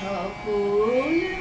সকল